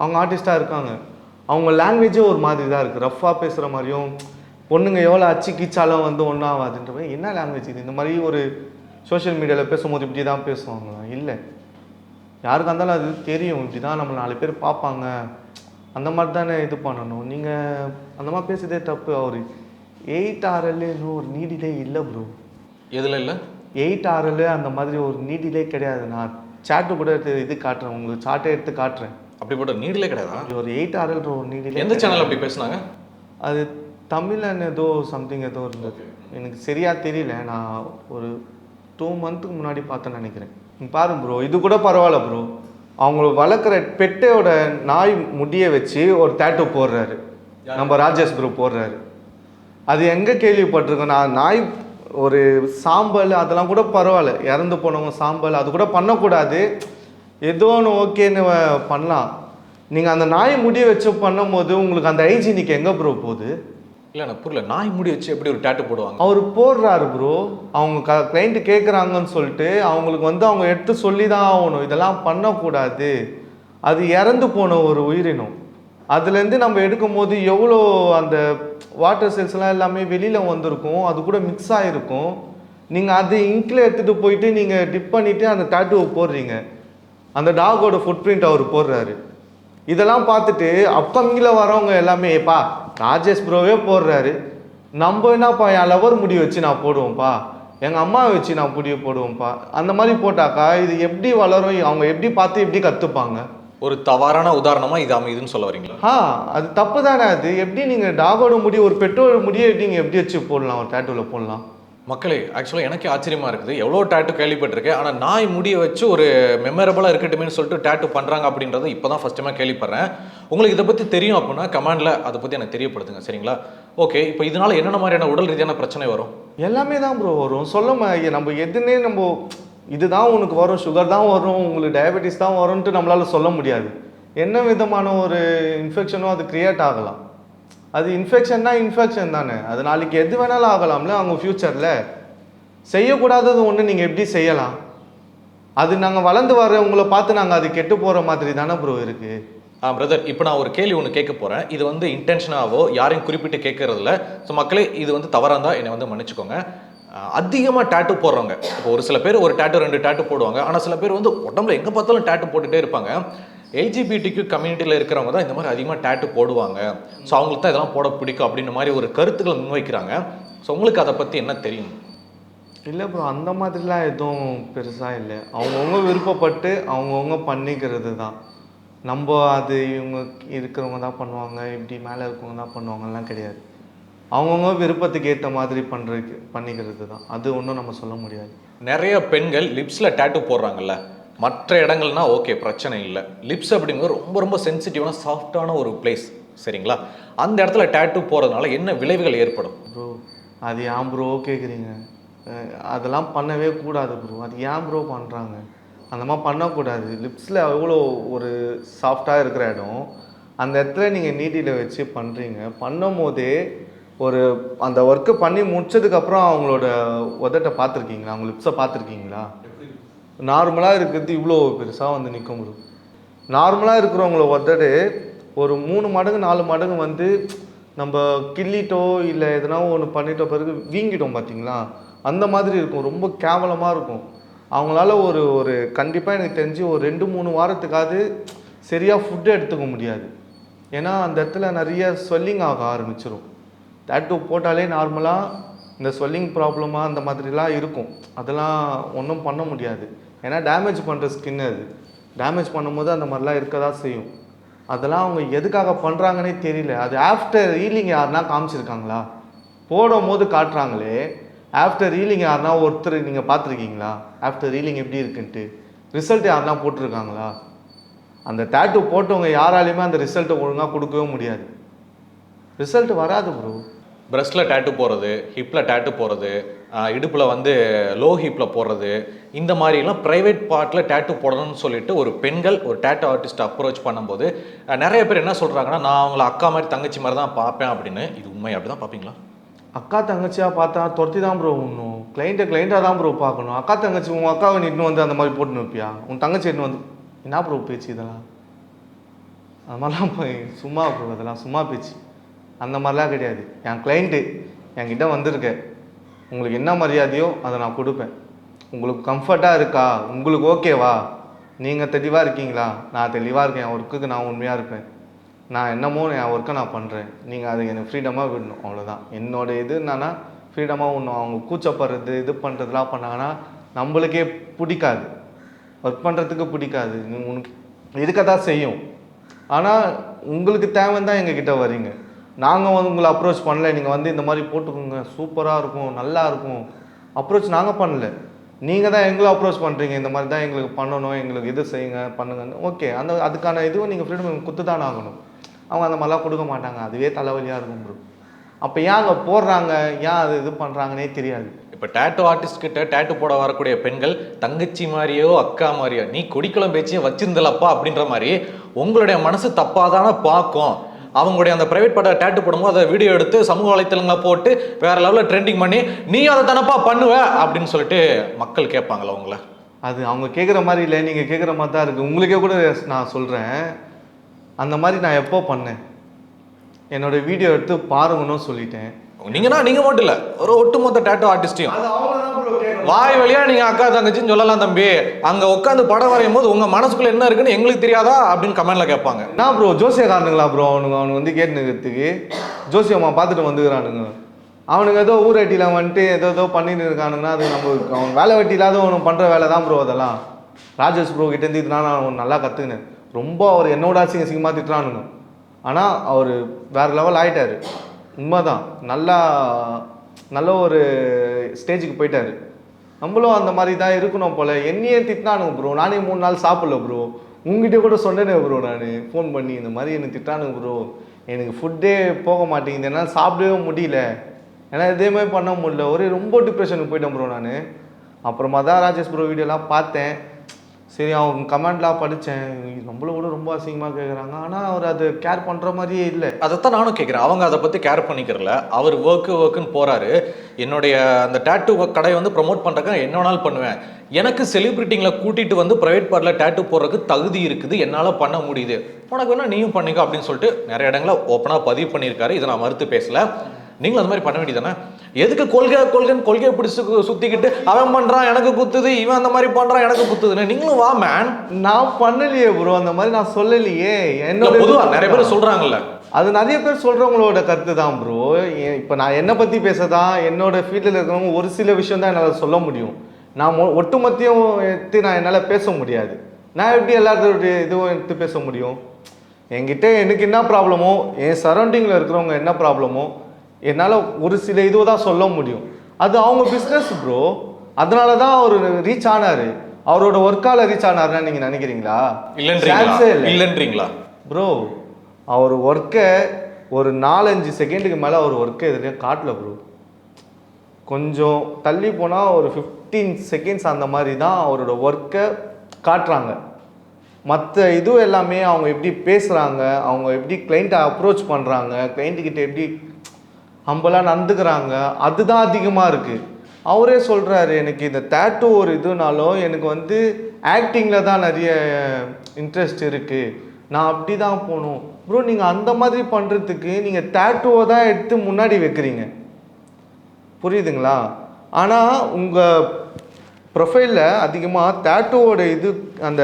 அவங்க ஆர்டிஸ்ட்டாக இருக்காங்க. அவங்க லாங்குவேஜே ஒரு மாதிரி தான் இருக்குது ரஃப்பாக பேசுகிற மாதிரியும் பொண்ணுங்க எவ்வளோ அச்சு கீச்சாலும் வந்து ஒன்றா ஆகாதுன்ற மாதிரி என்ன லாங்குவேஜ் இது? இந்த மாதிரி ஒரு சோஷியல் மீடியாவில் பேசும்போது இப்படி தான் பேசுவாங்களா? இல்லை. யாருக்காக இருந்தாலும் அது தெரியும். இப்படி தான் நம்ம நாலு பேர் பார்ப்பாங்க. அந்த மாதிரி தானே இது பண்ணணும். நீங்கள் அந்த மாதிரி பேசுதே தப்பு. அவர் எயிட் ஆர்எல்னு ஒரு நீடிலே இல்லை ப்ரோ எதில் இல்லை? எயிட் ஆர்எல் அந்த மாதிரி ஒரு நீடிலே கிடையாது. நான் சாட்டு கூட எடுத்து இது காட்டுறேன். உங்களுக்கு சார்ட்டை எடுத்து காட்டுறேன். அப்படிப்பட்ட நீடிலே கிடையாதா? ஒரு எயிட் ஆர்எல் ஒரு நீடிலே எந்த சேனல் அப்படி பேசுனாங்க? அது தமிழன் ஏதோ சம்திங் ஏதோ இருந்தது. எனக்கு சரியா தெரியல. நான் ஒரு டூ மந்த்துக்கு முன்னாடி பார்த்தேன்னு நினைக்கிறேன். பாருங்க ப்ரோ இது கூட பரவாயில்ல ப்ரோ அவங்க வளர்க்குற பெட்டோட நாய் முடியை வச்சு ஒரு டேட்டூ போடுறாரு. நம்ம ராஜேஷ் ப்ரோ போடுறாரு. அது எங்கே கேள்விப்பட்டிருக்கோம்? நான் நாய் ஒரு சாம்பல் அதெல்லாம் கூட பரவாயில்ல. இறந்து போனவங்க சாம்பல் அது கூட பண்ணக்கூடாது. ஏதோ ஒன்று ஓகேன்னு பண்ணலாம். நீங்கள் அந்த நாய் முடியை வச்சு பண்ணும்போது உங்களுக்கு அந்த ஹைஜீனிக் எங்கே ப்ரோ போகுது? இல்ல புரியல. நாய் முடி வச்சு எப்படி ஒரு டேட்டு போடுவாங்க? அவர் போடுறாரு ப்ரோ அவங்க க கிளைண்ட்டு கேட்குறாங்கன்னு சொல்லிட்டு அவங்களுக்கு வந்து அவங்க எடுத்து சொல்லி தான் ஆகணும். இதெல்லாம் பண்ணக்கூடாது. அது இறந்து போன ஒரு உயிரினம். அதுலேருந்து நம்ம எடுக்கும் போது எவ்வளோ அந்த வாட்டர் செல்ஸ்லாம் எல்லாமே வெளியில் வந்திருக்கும் அது கூட மிக்ஸ் ஆகிருக்கும் நீங்கள் அது இங்கில் எடுத்துகிட்டு போயிட்டு நீங்கள் டிப் பண்ணிவிட்டு அந்த டேட்டுவை போடுறீங்க. அந்த டாகோட ஃபுட் பிரிண்ட் அவர் போடுறாரு. இதெல்லாம் பார்த்துட்டு அப்கமிங்கில் வரவங்க எல்லாமே ஏப்பா ராஜேஷ் ப்ரோவே போடுறாரு. நம்ம என்னப்பா என் லவர் முடி வச்சு நான் போடுவோம்ப்பா. எங்கள் அம்மாவை வச்சு நான் முடிவு போடுவோம்ப்பா. அந்த மாதிரி போட்டாக்கா இது எப்படி வளரும் அவங்க எப்படி பார்த்து எப்படி கற்றுப்பாங்க ஒரு தவறான உதாரணமா இது அமையுதுன்னு சொல்ல வரீங்களா? ஆ அது தப்பு தானே அது. எப்படி நீங்கள் டாகோட முடி ஒரு பெற்றோட முடியை நீங்கள் எப்படி வச்சு போடலாம்? ஒரு டேட்டூவில் போடலாம். மக்களே ஆக்சுவலாக எனக்கே ஆச்சரியமா இருக்குது. எவ்வளோ டேட்டு கேள்விப்பட்டிருக்கேன். ஆனால் நாய் முடியை வச்சு ஒரு மெமரபுளாக இருக்கட்டுமேனு சொல்லிட்டு டேட்டு பண்ணுறாங்க அப்படின்றத இப்போ தான் ஃபஸ்ட் டைமாக கேள்விப்படுறேன். உங்களுக்கு இதை பற்றி தெரியும் அப்படின்னா கமெண்டில் அதை பற்றி எனக்கு தெரியப்படுத்துங்க. சரிங்களா? ஓகே இப்போ இதனால என்னென்ன மாதிரியான உடல் ரீதியான பிரச்சனை வரும்? எல்லாமே தான் ப்ரோ வரும். சொல்ல நம்ம எதுன்னே நம்ம இதுதான் உனக்கு வரும் சுகர் தான் வரும் உங்களுக்கு டயபெட்டிஸ் தான் வரும்ன்ட்டு நம்மளால் சொல்ல முடியாது. என்ன விதமான ஒரு இன்ஃபெக்ஷனோ அது க்ரியேட் ஆகலாம். அது இன்ஃபெக்ஷன்னா இன்ஃபெக்ஷன் தானே. அது நாளைக்கு எது வேணாலும் ஆகலாம்ல அவங்க ஃப்யூச்சரில் செய்யக்கூடாதது ஒன்று நீங்கள் எப்படி செய்யலாம்? அது நாங்கள் வளர்ந்து வர்றவங்களை பார்த்து நாங்கள் அது கெட்டு போகிற மாதிரி தானே ப்ரோ இருக்குது ஆ பிரதர் இப்போ நான் ஒரு கேள்வி ஒன்று கேட்க போகிறேன் இது வந்து இன்டென்ஷனாகவோ யாரையும் குறிப்பிட்டு கேட்கறதில்ல. ஸோ மக்களே இது வந்து தவறாக இருந்தால் என்னை வந்து மன்னிச்சுக்கோங்க. அதிகமாக டேட்டு போடுறவங்க. இப்போ ஒரு சில பேர் ஒரு டேட்டு ரெண்டு டேட்டு போடுவாங்க. ஆனால் சில பேர் வந்து உடம்புல எங்கே பார்த்தாலும் டேட்டு போட்டுகிட்டே இருப்பாங்க. எல்ஜிபிடிக்கு கம்யூனிட்டியில் இருக்கிறவங்க தான் இந்த மாதிரி அதிகமாக டேட்டு போடுவாங்க. ஸோ அவங்களுக்கு தான் இதெல்லாம் போட பிடிக்கும் அப்படின்ற மாதிரி ஒரு கருத்துக்களை முன்வைக்கிறாங்க. ஸோ உங்களுக்கு அதை பற்றி என்ன தெரியும்? இல்லை ப்ரோ அந்த மாதிரிலாம் எதுவும் பெருசாக இல்லை. அவங்கவுங்க விருப்பப்பட்டு அவங்கவுங்க பண்ணிக்கிறது தான். நம்ம அது இவங்க இருக்கிறவங்க தான் பண்ணுவாங்க இப்படி மேலே இருக்கவங்க தான் பண்ணுவாங்கலாம் கிடையாது. அவங்கவுங்க விருப்பத்துக்கு ஏற்ற மாதிரி பண்ணுறதுக்கு பண்ணிக்கிறது தான். அது ஒன்றும் நம்ம சொல்ல முடியாது. நிறைய பெண்கள் லிப்ஸில் டேட்டு போடுறாங்கல்ல. மற்ற இடங்கள்னா ஓகே பிரச்சனை இல்லை. லிப்ஸ் அப்படிங்கிறது ரொம்ப ரொம்ப சென்சிட்டிவான சாஃப்டான ஒரு பிளேஸ் சரிங்களா? அந்த இடத்துல டேட்டு போகிறதுனால என்ன விளைவுகள் ஏற்படும்? ப்ரோ அது ஏன் ப்ரோ கேட்குறீங்க அதெல்லாம் பண்ணவே கூடாது ப்ரோ அது ஏன் ப்ரோ பண்ணுறாங்க அந்த மாதிரி பண்ணக்கூடாது. லிப்ஸில் எவ்வளோ ஒரு சாஃப்டாக இருக்கிற இடம். அந்த இடத்துல நீங்கள் நீட்டியில் வச்சு பண்ணுறீங்க பண்ணும் போதே ஒரு அந்த ஒர்க்கு பண்ணி முடிச்சதுக்கப்புறம் அவங்களோட உதட்டை பார்த்துருக்கீங்களா? அவங்க லிப்ஸை பார்த்துருக்கீங்களா? நார்மலாக இருக்கிறது இவ்வளோ பெருசாக வந்து நிற்கும் ப்ரோ நார்மலாக இருக்கிறவங்கள உதடு ஒரு மூணு மடங்கு நாலு மடங்கு வந்து நம்ம கிள்ளிட்டோ இல்லை எதனா ஒன்று பண்ணிட்ட பிறகு வீங்கிட்டோம் பார்த்தீங்களா அந்த மாதிரி இருக்கும். ரொம்ப கேவலமாக இருக்கும். அவங்களால ஒரு ஒரு கண்டிப்பாக எனக்கு தெரிஞ்சு ஒரு ரெண்டு மூணு வாரத்துக்காவது சரியாக ஃபுட்டு எடுத்துக்க முடியாது. ஏன்னா அந்த இடத்துல நிறைய ஸ்வெல்லிங் ஆக ஆரம்பிச்சிடும் டேட்டூ போட்டாலே நார்மலாக இந்த ஸ்வெல்லிங் ப்ராப்ளமாக அந்த மாதிரிலாம் இருக்கும். அதெல்லாம் ஒன்றும் பண்ண முடியாது. ஏன்னா டேமேஜ் பண்ணுற ஸ்கின் அது. டேமேஜ் பண்ணும்போது அந்த மாதிரிலாம் இருக்க தான் செய்யும். அதெல்லாம் அவங்க எதுக்காக பண்ணுறாங்கன்னே தெரியல. அது ஆஃப்டர் ஹீலிங் யாருன்னா காமிச்சிருக்காங்களா? போடும் போது காட்டுறாங்களே. ஆஃப்டர் ஹீலிங் யாருன்னா ஒருத்தர் நீங்கள் பார்த்துருக்கீங்களா? ஆஃப்டர் ஹீலிங் எப்படி இருக்குன்ட்டு. ரிசல்ட் யாருன்னா போட்டிருக்காங்களா? அந்த டேட்டு போட்டவங்க யாராலையுமே அந்த ரிசல்ட்டை ஒழுங்காக கொடுக்கவே முடியாது. ரிசல்ட் வராது ப்ரோ பிரஸ்ட்டில் டேட்டு போடுறது ஹிப்பில் டேட்டு போடுறது இடுப்பில் வந்து லோ ஹிப்பில் போடுறது இந்த மாதிரிலாம் ப்ரைவேட் பார்ட்டில் டேட்டு போடணும்னு சொல்லிட்டு ஒரு பெண்கள் ஒரு டேட்டு ஆர்டிஸ்ட் அப்ரோச் பண்ணும்போது நிறைய பேர் என்ன சொல்கிறாங்கன்னா நான் அவங்கள அக்கா மாதிரி தங்கச்சி மாதிரி தான் பார்ப்பேன் அப்படின்னு. இது உண்மை. அப்படி தான் பார்ப்பீங்களா? அக்கா தங்கச்சியாக பார்த்தா துரத்தி தான் ப்ரோ ஒன்றும் கிளைண்ட்டை கிளைண்ட்டாக தான் ப்ரோ பார்க்கணும். அக்கா தங்கச்சி உன் அக்காவை நீ இன்னும் வந்து அந்த மாதிரி போட்டு நிற்பியா உன் தங்கச்சி இன்னும் வந்து என்ன ப்ரோ பேச்சு இதெல்லாம்? அது மாதிரிலாம் சும்மா ப்ரோ இதெல்லாம் சும்மா பேச்சு. அந்த மாதிரிலாம் கிடையாது. என் கிளைண்ட்டு என்கிட்ட வந்திருக்க. உங்களுக்கு என்ன மரியாதையோ அதை நான் கொடுப்பேன். உங்களுக்கு கம்ஃபர்ட்டாக இருக்கா? உங்களுக்கு ஓகேவா நீங்கள் தெளிவாக இருக்கீங்களா? நான் தெளிவாக இருக்கேன். என் ஒர்க்குக்கு நான் உண்மையாக இருப்பேன். நான் என்னமோ என் ஒர்க்கை நான் பண்ணுறேன் நீங்கள் அதை எனக்கு ஃப்ரீடமாக விடணும். அவ்வளோதான் என்னோடய இது என்னன்னா ஃப்ரீடமாக விடணும். அவங்க கூச்சப்படுறது இது பண்ணுறதுலாம் பண்ணாங்கன்னா நம்மளுக்கே பிடிக்காது. ஒர்க் பண்ணுறதுக்கு பிடிக்காது. உனக்கு இருக்க தான் செய்யும். ஆனால் உங்களுக்கு தேவைன்னு தான் எங்ககிட்ட வரீங்க நாங்கள் வந்து உங்களை அப்ரோச் பண்ணல. நீங்கள் வந்து இந்த மாதிரி போட்டுக்கோங்க. சூப்பராக இருக்கும். நல்லா இருக்கும். அப்ரோச் நாங்கள் பண்ணல. நீங்கள் தான் எங்களை அப்ரோச் பண்ணுறீங்க இந்த மாதிரி தான் எங்களுக்கு பண்ணணும். எங்களுக்கு இது செய்யுங்க பண்ணுங்கன்னு. ஓகே அந்த அதுக்கான இதுவும் நீங்கள் ஃப்ரீடம் குத்து தான் ஆகணும். அவங்க அந்த மாதிரிலாம் கொடுக்க மாட்டாங்க. அதுவே தலைவலியாக இருக்கும் ப்ரோ அப்போ ஏன் அங்கே போடுறாங்க? ஏன் அது இது பண்ணுறாங்கன்னே தெரியாது. இப்போ டேட்டு ஆர்டிஸ்ட் கிட்ட டேட்டு போட வரக்கூடிய பெண்கள் தங்கச்சி மாதிரியோ அக்கா மாதிரியோ நீ கொடிக்குளம் பேச்சியும் வச்சிருந்தலப்பா அப்படின்ற மாதிரி உங்களுடைய மனசு தப்பாதானே பார்க்கும். அவங்களுடைய அந்த பிரைவேட் பட டேட்டு போடும்போது அதை வீடியோ எடுத்து சமூக வலைத்தளங்களை போட்டு வேற லெவலில் ட்ரெண்டிங் பண்ணி நீ அதை தானப்பா பண்ணுவ? அப்படின்னு சொல்லிட்டு மக்கள் கேட்பாங்களா உங்களை அது அவங்க கேட்குற மாதிரி இல்லை நீங்கள் கேட்குற மாதிரி தான் இருக்குது உங்களுக்கே கூட நான் சொல்கிறேன் அந்த மாதிரி நான் எப்போ பண்ணேன்? என்னோட வீடியோ எடுத்து பாருங்கன்னு சொல்லிட்டேன். நீங்கன்னா நீங்க மட்டும் இல்ல ஒரு ஒட்டுமொத்த டேட்டு ஆர்டிஸ்டையும் வாய் வழியா நீங்க அக்கா தங்கச்சின்னு சொல்லலாம் தம்பி. அங்க உட்காந்து படம் வரையும் போது உங்க மனசுக்குள்ள என்ன இருக்குன்னு எங்களுக்கு தெரியாதா அப்படின்னு கமெண்ட்ல கேட்பாங்க. நான் ப்ரோ ஜோசியக்காரனுங்களா ப்ரோ அவனுங்க அவனுக்கு வந்து கேட்டுக்கிறதுக்கு ஜோசியம்மா பார்த்துட்டு வந்துக்கிறானுங்க. அவனுங்க ஏதோ ஊரட்டியில் வந்துட்டு ஏதோ ஏதோ பண்ணிட்டு இருக்கானுங்கன்னா அது நம்ம அவன் வேலை வெட்டி இல்லாத அவனு பண்ணுற வேலை தான் ப்ரோ அதெல்லாம். ராஜேஷ் ப்ரோ கிட்டேருந்து இதுனா நான் அவன் நல்லா கற்றுக்கினேன் ரொம்ப அவர் என்னோட அசிங்க சீக்கிரமாக திட்டுறானுங்க. ஆனால் அவர் வேறு லெவல் ஆகிட்டார் உண்மைதான். நல்லா நல்ல ஒரு ஸ்டேஜுக்கு போயிட்டாரு. நம்மளும் அந்த மாதிரி தான் இருக்கணும் போல. என்னையே திட்டினானுங்க ப்ரோ நானே மூணு நாள் சாப்பிடல ப்ரோ உங்ககிட்ட கூட சொன்னேனே ப்ரோ நான். ஃபோன் பண்ணி இந்த மாதிரி எனக்கு திட்டானுங்க ப்ரோ எனக்கு ஃபுட்டே போக மாட்டேங்குது. என்னால் சாப்பிடவே முடியல. ஏன்னா இதே மாதிரி பண்ண முடியல. ஒரே ரொம்ப டிப்ரெஷனுக்கு போயிட்டேன் ப்ரோ நான். அப்புறமா தான் ராஜேஷ் ப்ரோ வீடியோலாம் பார்த்தேன். சரி அவங்க கமெண்ட்லாம் படித்தேன் நம்மள கூட ரொம்ப அசிங்கமாக கேட்குறாங்க ஆனால் அவர் அது கேர் பண்ணுற மாதிரியே இல்லை. அதைத்தான் நானும் கேட்குறேன் அவங்க அதை பற்றி கேர் பண்ணிக்கிறல. அவர் ஒர்க்கு ஒர்க்குன்னு போகிறாரு என்னுடைய அந்த டேட்டு கடையை வந்து ப்ரொமோட் பண்ணுறதுக்கு என்ன வேணாலும் பண்ணுவேன். எனக்கு செலிப்ரிட்டிங்களை கூட்டிகிட்டு வந்து ப்ரைவேட் பார்ட்டில் டேட்டு போடுறதுக்கு தகுதி இருக்குது. என்னால் பண்ண முடியுது. உனக்கு வேணால் நீயும் பண்ணிக்கோ அப்படின்னு சொல்லிட்டு நிறைய இடங்களில் ஓப்பனாக பதிவு பண்ணியிருக்காரு. இதை நான் மறுத்து பேசலை. நீங்களும் அந்த மாதிரி பண்ண வேண்டியதானே எதுக்கு கொள்கை கொள்கைன்னு கொள்கையை பிடிச்சி சுற்றிக்கிட்டு அவன் பண்ணுறான் எனக்கு குத்துது இவன் அந்த மாதிரி பண்ணுறான் எனக்கு குத்துதுன்னு. நீங்களும் வா மேன் நான் பண்ணலையே ப்ரோ அந்த மாதிரி நான் சொல்லலையே. என்னோட பொதுவாக நிறைய பேர் சொல்கிறாங்கல்ல அது நிறைய பேர் சொல்கிறவங்களோட கருத்து தான் ப்ரோ இப்போ நான் என்னை பற்றி பேசதான் என்னோட ஃபீல்டில் இருக்கிறவங்க ஒரு சில விஷயம் தான் என்னால் சொல்ல முடியும். நான் ஒட்டுமொத்தையும் எடுத்து நான் என்னால் பேச முடியாது. நான் எப்படி எல்லாத்தோடைய இதுவும் எடுத்து பேச முடியும்? என்கிட்ட எனக்கு என்ன ப்ராப்ளமோ என் சரௌண்டிங்கில் இருக்கிறவங்க என்ன ப்ராப்ளமோ என்னால் ஒரு சில இதுவை தான் சொல்ல முடியும். அது அவங்க பிஸ்னஸ் ப்ரோ அதனால தான் அவர் ரீச் ஆனார். அவரோட ஒர்க்கால ரீச் ஆனாருன்னு நீங்கள் நினைக்கிறீங்களா? இல்லைன்றீங்களா? ஏ இல்லை. இல்லைன்றீங்களா? ப்ரோ அவர் ஒர்க்கை ஒரு நாலஞ்சு செகண்டுக்கு மேலே அவர் ஒர்க்கை எதுலேயும் காட்டல ப்ரோ கொஞ்சம் தள்ளி போனால் ஒரு ஃபிஃப்டீன் செகண்ட்ஸ் அந்த மாதிரி தான் அவரோட ஒர்க்கை காட்டுறாங்க. மற்ற இது எல்லாமே அவங்க எப்படி பேசுகிறாங்க அவங்க எப்படி கிளைண்ட்டை அப்ரோச் பண்ணுறாங்க கிளைண்ட்டுக்கிட்ட எப்படி ஹம்பலாக நடந்துக்கிறாங்க அதுதான் அதிகமாக இருக்குது அவரே சொல்கிறாரு எனக்கு இந்த தேட்டோ ஒரு இதுனாலும் எனக்கு வந்து ஆக்டிங்கில் தான் நிறைய இன்ட்ரெஸ்ட் இருக்குது நான் அப்படி தான் போகணும். ப்ரோ நீங்கள் அந்த மாதிரி பண்ணுறதுக்கு நீங்கள் தேட்டோவை தான் எடுத்து முன்னாடி வைக்கிறீங்க. புரியுதுங்களா? ஆனால் உங்கள் ப்ரொஃபைலில் அதிகமாக டேட்டூவோட இது அந்த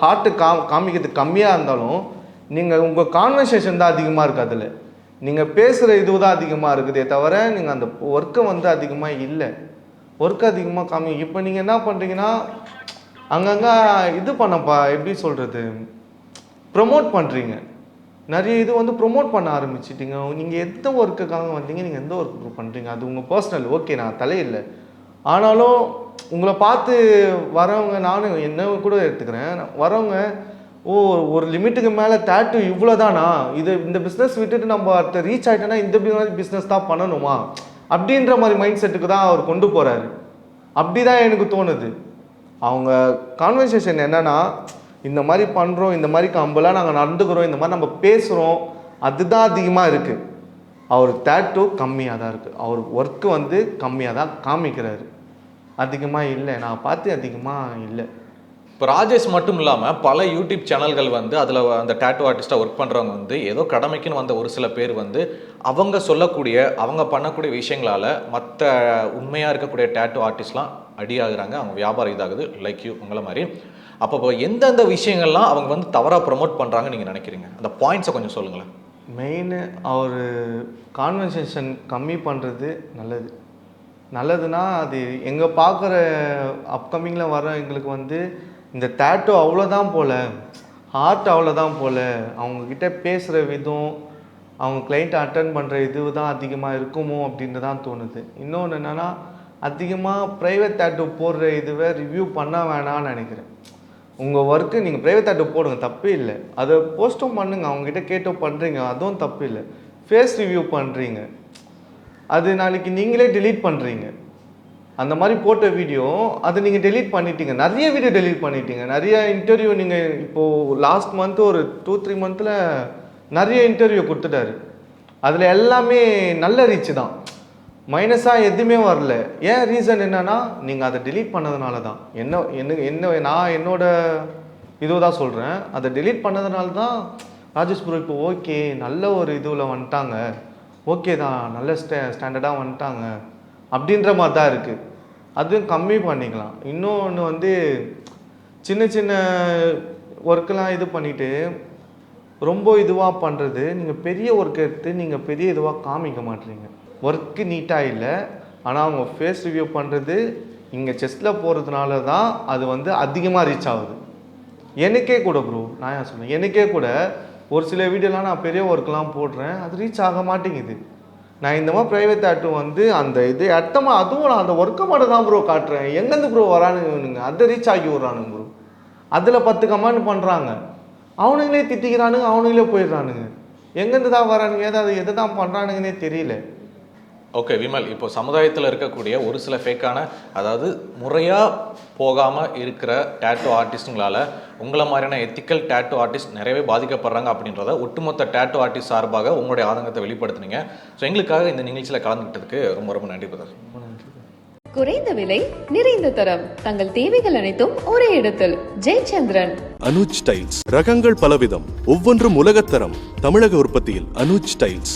ஹார்ட்டு கா காமிக்கிறது கம்மியாக இருந்தாலும் நீங்கள் உங்கள் கான்வர்சேஷன் தான் அதிகமாக இருக்குது அதில். நீங்கள் பேசுகிற இது தான் அதிகமாக இருக்குதே தவிர நீங்கள் அந்த ஒர்க்கை வந்து அதிகமாக இல்லை. ஒர்க் அதிகமாக காமி. இப்போ நீங்கள் என்ன பண்ணுறீங்கன்னா அங்கங்கே இது பண்ணப்பா எப்படி சொல்கிறது ப்ரொமோட் பண்ணுறீங்க நிறைய இது வந்து ப்ரொமோட் பண்ண ஆரம்பிச்சிட்டிங்க. நீங்கள் எந்த ஒர்க்குக்காக வந்தீங்க? நீங்கள் எந்த ஒர்க் பண்ணுறீங்க அது உங்கள் பர்சனல் ஓகே நான் தலையில்லை. ஆனாலும் உங்களை பார்த்து வரவங்க நானும் என்ன கூட எடுத்துக்கிறேன். வரவங்க ஓ ஒரு லிமிட்டுக்கு மேலே டேட்டு இவ்வளோ தானா இது இந்த பிஸ்னஸ் விட்டுட்டு நம்ம அடுத்த ரீச் ஆகிட்டோன்னா இந்த பிஸ்னஸ் தான் பண்ணணுமா? அப்படின்ற மாதிரி மைண்ட் செட்டுக்கு தான் அவர் கொண்டு போகிறாரு அப்படி தான் எனக்கு தோணுது. அவங்க கான்வர்சேஷன் என்னன்னா இந்த மாதிரி பண்ணுறோம் இந்த மாதிரி கம்பலாக நாங்கள் நடந்துக்கிறோம் இந்த மாதிரி நம்ம பேசுகிறோம் அதுதான் அதிகமாக இருக்குது அவர் தேட்டு கம்மியாக தான் இருக்குது அவர் ஒர்க்கு வந்து கம்மியாக தான் காமிக்கிறாரு. அதிகமாக இல்லை. நான் பார்த்து அதிகமாக இல்லை. இப்போ ராஜேஷ் மட்டும் இல்லாமல் பல யூடியூப் சேனல்கள் வந்து அதில் அந்த டேட்டோ ஆர்டிஸ்ட்டாக ஒர்க் பண்ணுறவங்க வந்து ஏதோ கடமைக்குன்னு வந்த ஒரு சில பேர் வந்து அவங்க சொல்லக்கூடிய அவங்க பண்ணக்கூடிய விஷயங்களால் மற்ற உண்மையாக இருக்கக்கூடிய டேட்டோ ஆர்டிஸ்ட்லாம் அடியாகிறாங்க. அவங்க வியாபாரம் இதாகுது. லைக் யூ உங்களை மாதிரி. அப்போ எந்தெந்த விஷயங்கள்லாம் அவங்க வந்து தவறாக ப்ரொமோட் பண்ணுறாங்கன்னு நீங்கள் நினைக்கிறீங்க? அந்த பாயிண்ட்ஸை கொஞ்சம் சொல்லுங்களேன். மெயின் அவர் கான்வர்சேஷன் கம்மி பண்ணுறது நல்லது. நல்லதுன்னா அது எங்கே பார்க்குற அப்கமிங்கில் வர எங்களுக்கு வந்து இந்த டேட்டோ அவ்வளோதான் போல் ஹார்ட் அவ்வளோதான் போல் அவங்கக்கிட்ட பேசுகிற விதம் அவங்க கிளைண்ட் அட்டன் பண்ணுற இது தான் அதிகமாக இருக்குமோ அப்படின்னு தான் தோணுது. இன்னொன்று என்னென்னா அதிகமாக ப்ரைவேட் தேட்டோ போடுற இதுவை ரிவ்யூ பண்ண வேணாம்னு நினைக்கிறேன். உங்கள் ஒர்க்கு நீங்கள் ப்ரைவேட் தேட்டோ போடுங்க தப்பு இல்லை. அதை போஸ்ட்டும் பண்ணுங்கள் அவங்ககிட்ட கேட்டோ பண்ணுறீங்க அதுவும் தப்பு இல்லை. ஃபேஸ் ரிவ்யூ பண்ணுறீங்க அது நாளைக்கு நீங்களே டிலீட் பண்ணுறீங்க அந்த மாதிரி போட்ட வீடியோ அதை நீங்கள் டெலீட் பண்ணிட்டீங்க. நிறைய வீடியோ டெலீட் பண்ணிட்டீங்க. நிறைய இன்டர்வியூ நீங்கள் இப்போது லாஸ்ட் மந்த் ஒரு டூ த்ரீ மந்த்தில் நிறைய இன்டர்வியூ கொடுத்துட்டாரு. அதில் எல்லாமே நல்ல ரீச் தான். மைனஸாக எதுவுமே வரல. ஏன் ரீசன் என்னன்னா நீங்கள் அதை டெலீட் பண்ணதுனால தான் என்ன என்ன என்ன நான் என்னோட இதுவை தான் சொல்கிறேன் அதை டெலீட் பண்ணதுனால தான் ராஜேஷ் ப்ரோ இப்போ ஓகே நல்ல ஒரு இதுவில் வந்துட்டாங்க. ஓகே தான் நல்ல ஸ்டே ஸ்டாண்டர்டாக வந்துட்டாங்க. அப்படின்ற மாதிரி தான் இருக்குது அதுவும் கம்மி பண்ணிக்கலாம். இன்னொன்று வந்து சின்ன சின்ன ஒர்க்கெலாம் இது பண்ணிவிட்டு ரொம்ப இதுவாக பண்ணுறது நீங்கள் பெரிய ஒர்க் எடுத்து நீங்கள் பெரிய இதுவாக காமிக்க மாட்டீங்க. ஒர்க்கு நீட்டாக இல்லை. ஆனால் அவங்க ஃபேஸ் ரிவ்யூ பண்ணுறது இங்கே செஸ்ட்டில் போகிறதுனால தான் அது வந்து அதிகமாக ரீச் ஆகுது. எனக்கே கூட ப்ரோ நான் ஏன் சொல்றேன்? எனக்கே கூட ஒரு சில வீடியோலாம் நான் பெரிய ஒர்க்லாம் போடுறேன் அது ரீச் ஆக மாட்டேங்குது. நான் இந்த மாதிரி ப்ரைவேட் ஆட்டோ வந்து அந்த இது அட்டமா அதுவும் நான் அந்த ஒர்க்கை மட்டும் தான் ப்ரோ காட்டுறேன். எங்கேருந்து ப்ரோ வரானுங்க அதை ரீச் ஆக்கி விட்றானுங்க ப்ரோ அதில் பத்து கமெண்ட் பண்ணுறாங்க அவனுங்களே திட்டிக்கிறானுங்க அவனுங்களே போயிடுறானுங்க. எங்கேருந்து தான் வரானுங்க? ஏதாவது எதை தான் பண்ணுறானுங்கன்னே தெரியல. ஓகே விமல் இப்போ சமுதாயத்தில் இருக்கக்கூடிய ஒரு சில ஃபேக்கான அதாவது முறையாக போகாமல் இருக்கிற டேட்டோ ஆர்டிஸ்ட்டுங்களால் உங்களை மாதிரியான எத்திக்கல் டேட்டோ ஆர்டிஸ்ட் நிறையவே பாதிக்கப்படுறாங்க அப்படின்றத ஒட்டுமொத்த டேட்டோ ஆர்டிஸ்ட் சார்பாக உங்களுடைய ஆதங்கத்தை வெளிப்படுத்துனீங்க. ஸோ எங்களுக்காக இந்த நிகழ்ச்சியில் கலந்துக்கிட்டதுக்கு ரொம்ப ரொம்ப நன்றி பிரதர் குறைந்த விலை நிறைந்த தரம். தங்கள் தேவைகள் அனைத்தும் ஒரே இடத்தில். ஜெயச்சந்திரன். அனுஜ் டைல்ஸ். ரகங்கள் பலவிதம். ஒவ்வொன்றும் உலகத்தரம். தமிழக உற்பத்தியில் அனுஜ் டைல்ஸ்.